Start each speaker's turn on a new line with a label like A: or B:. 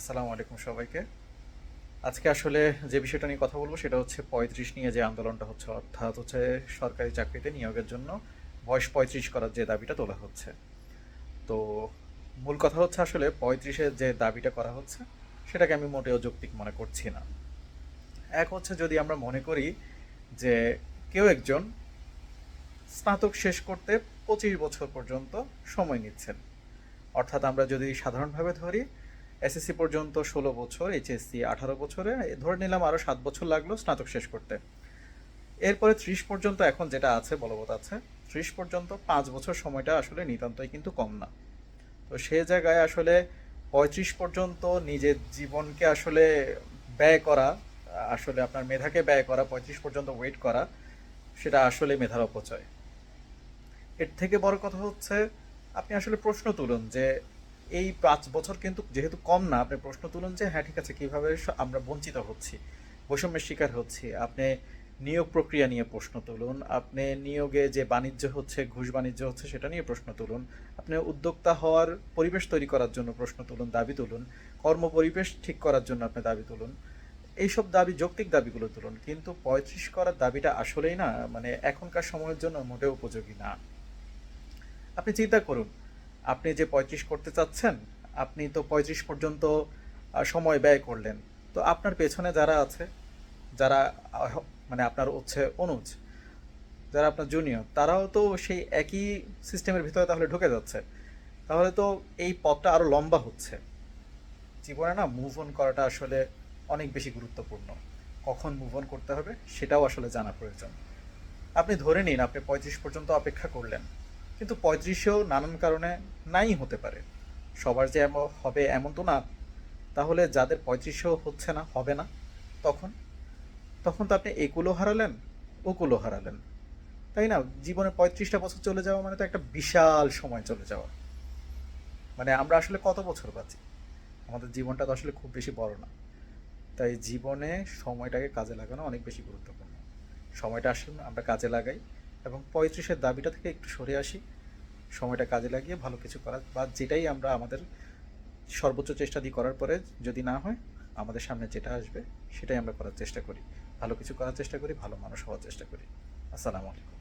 A: আসসালামু আলাইকুম সবাইকে। আজকে আসলে যে বিষয়টা নিয়ে কথা বলব সেটা হচ্ছে পঁয়ত্রিশ নিয়ে যে আন্দোলনটা হচ্ছে, অর্থাৎ হচ্ছে সরকারি চাকরিতে নিয়োগের জন্য বয়স পঁয়ত্রিশ করার যে দাবিটা তোলা হচ্ছে। তো মূল কথা হচ্ছে আসলে পঁয়ত্রিশের যে দাবিটা করা হচ্ছে, সেটাকে আমি মোটেও যৌক্তিক মনে করছি না। এক হচ্ছে যদি আমরা মনে করি যে কেউ একজন স্নাতক শেষ করতে পঁচিশ বছর পর্যন্ত সময় নিচ্ছেন, অর্থাৎ আমরা যদি সাধারণভাবে ধরি এসএসসি পর্যন্ত ষোলো বছর এইচএসসি আঠারো বছরে। ধরে নিলাম আরও সাত বছর লাগল স্নাতক শেষ করতে। এরপরে ত্রিশ পর্যন্ত এখন যেটা আছে, বলবৎ আছে, ত্রিশ পর্যন্ত পাঁচ বছর সময়টা আসলে নিতান্তই কিন্তু কম না। তো সে জায়গায় আসলে পঁয়ত্রিশ পর্যন্ত নিজের জীবনকে আসলে ব্যয় করা, আসলে আপনার মেধাকে ব্যয় করা, পঁয়ত্রিশ পর্যন্ত ওয়েট করা, সেটা আসলে মেধার অপচয়। এর থেকে বড় কথা হচ্ছে, আপনি আসলে প্রশ্ন তুলুন যে এই পাঁচ বছর কিন্তু যেহেতু কম না, আপনি প্রশ্ন তুলুন যে হ্যাঁ ঠিক আছে, কীভাবে আমরা বঞ্চিত হচ্ছি, বৈষম্যের শিকার হচ্ছি, আপনি নিয়োগ প্রক্রিয়া নিয়ে প্রশ্ন তুলুন, আপনি নিয়োগে যে বাণিজ্য হচ্ছে, ঘুষ বাণিজ্য হচ্ছে, সেটা নিয়ে প্রশ্ন তুলুন, আপনি উদ্যোক্তা হওয়ার পরিবেশ তৈরি করার জন্য প্রশ্ন তুলুন, দাবি তুলুন কর্ম পরিবেশ ঠিক করার জন্য আপনি দাবি তুলুন, এইসব দাবি, যৌক্তিক দাবিগুলো তুলুন, কিন্তু পঁয়ত্রিশ করার দাবিটা আসলেই না মানে এখনকার সময়ের জন্য মোটেও উপযোগী না। আপনি চিন্তা করুন আপনি যে পঁয়ত্রিশ করতে চাচ্ছেন, আপনি তো পঁয়ত্রিশ পর্যন্ত সময় ব্যয় করলেন। তো আপনার পেছনে যারা আছে, যারা মানে আপনার হচ্ছে অনুজ, যারা আপনার জুনিয়র তারাও তো সেই একই সিস্টেমের ভিতরে তাহলে ঢুকে যাচ্ছে। তাহলে তো এই পথটা আরও লম্বা হচ্ছে। জীবনে না মুভ অন করাটা আসলে অনেক বেশি গুরুত্বপূর্ণ। কখন মুভ অন করতে হবে, সেটাও আসলে জানা প্রয়োজন। আপনি ধরে নিন, আপনি পঁয়ত্রিশ পর্যন্ত অপেক্ষা করলেন। কিন্তু পঁয়ত্রিশেও নানান কারণে নাই হতে পারে। সবার যে হবে এমন তো না, তাহলে যাদের পঁয়ত্রিশেও হচ্ছে না, হবে না, তখন? তখন তো আপনি একুলো হারালেন ওকুলো হারালেন। তাই না? জীবনে পঁয়ত্রিশটা বছর চলে যাওয়া মানে তো একটা বিশাল সময় চলে যাওয়া। মানে আমরা আসলে কত বছর বাঁচি? আমাদের জীবনটা তো আসলে খুব বেশি বড় না। তাই জীবনে সময়টাকে কাজে লাগানো অনেক বেশি গুরুত্বপূর্ণ। সময়টা আসলে আমরা কাজে লাগাই এবং পঁয়ত্রিশের দাবিটা থেকে একটু সরে আসি। সময়টা কাজে লাগিয়ে ভালো কিছু করার বা যেটাই আমরা আমাদের সর্বোচ্চ চেষ্টা দিয়ে করার পরে যদি না হয়, আমাদের সামনে যেটা আসবে সেটাই আমরা করার চেষ্টা করি। ভালো কিছু করার চেষ্টা করি, ভালো মানুষ হওয়ার চেষ্টা করি। আসসালামু আলাইকুম।